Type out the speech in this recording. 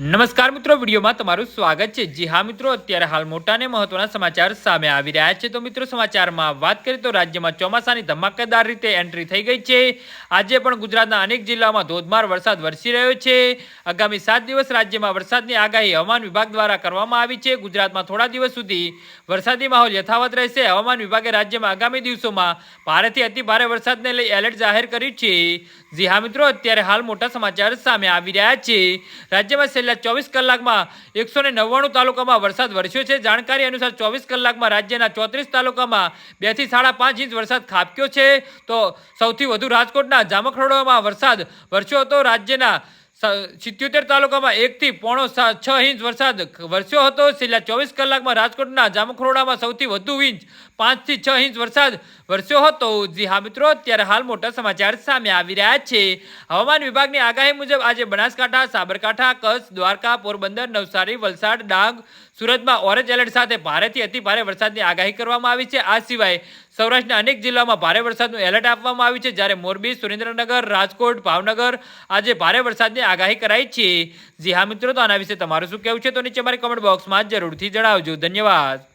નમસ્કાર મિત્રો, વિડીયોમાં તમારું સ્વાગત છે. જી હા મિત્રો, અત્યારે હાલ મોટા અને મહત્વના સમાચાર સામે આવી રહ્યા છે. તો મિત્રો, સમાચારમાં વાત કરીએ તો રાજ્યમાં ચોમાસાની ધમાકેદાર રીતે એન્ટ્રી થઈ ગઈ છે. આજે પણ ગુજરાતના અનેક જિલ્લામાં ધોધમાર વરસાદ વરસી રહ્યો છે. આગામી સાત દિવસ રાજ્યમાં વરસાદની આગાહી હવામાન વિભાગ દ્વારા કરવામાં આવી છે. ગુજરાતમાં થોડા દિવસ સુધી વરસાદી માહોલ યથાવત રહેશે. હવામાન વિભાગે રાજ્યમાં આગામી દિવસોમાં ભારેથી અતિ ભારે વરસાદને લઈ એલર્ટ જાહેર કર્યું છે. જી હા મિત્રો, અત્યારે હાલ મોટા સમાચાર સામે આવી રહ્યા છે. રાજ્યમાં છેલ્લા ચોવીસ કલાકમાં એકસો નવ્વાણું તાલુકામાં વરસાદ વરસ્યો છે. જાણકારી અનુસાર ચોવીસ કલાકમાં રાજ્યના ચોત્રીસ તાલુકામાં બેથી સાડા પાંચ ઇંચ વરસાદ ખાબક્યો છે. તો સૌથી વધુ રાજકોટના જામખરોડામાં વરસાદ વરસ્યો હતો. રાજ્યના સિત્યોતેર તાલુકામાં એકથી પોણો છ ઇંચ વરસાદ વરસ્યો હતો. છેલ્લા ચોવીસ કલાકમાં રાજકોટના જામખરોડામાં સૌથી વધુ ઇંચ, પાંચથી છ ઇંચ વરસાદ વરસ્યો હતો. જી હા મિત્રો, અત્યારે હાલ મોટા સમાચાર સામે આવી રહ્યા છે. હવામાન વિભાગની આગાહી મુજબ આજે બનાસકાંઠા, સાબરકાંઠા, કચ્છ, દ્વારકા, પોરબંદર, નવસારી, વલસાડ, ડાંગ, સુરતમાં ઓરેન્જ એલર્ટ સાથે ભારેથી અતિ ભારે વરસાદની આગાહી કરવામાં આવી છે. આ સિવાય સૌરાષ્ટ્રના અનેક જિલ્લામાં ભારે વરસાદનું એલર્ટ આપવામાં આવ્યું છે. જ્યારે મોરબી, સુરેન્દ્રનગર, રાજકોટ, ભાવનગર આજે ભારે વરસાદની આગાહી કરાઈ છે. જી હા મિત્રો, તો આના વિશે તમારું શું કહેવું છે? તો નીચે મારી કમેન્ટ બોક્સમાં જરૂરથી જણાવજો. ધન્યવાદ.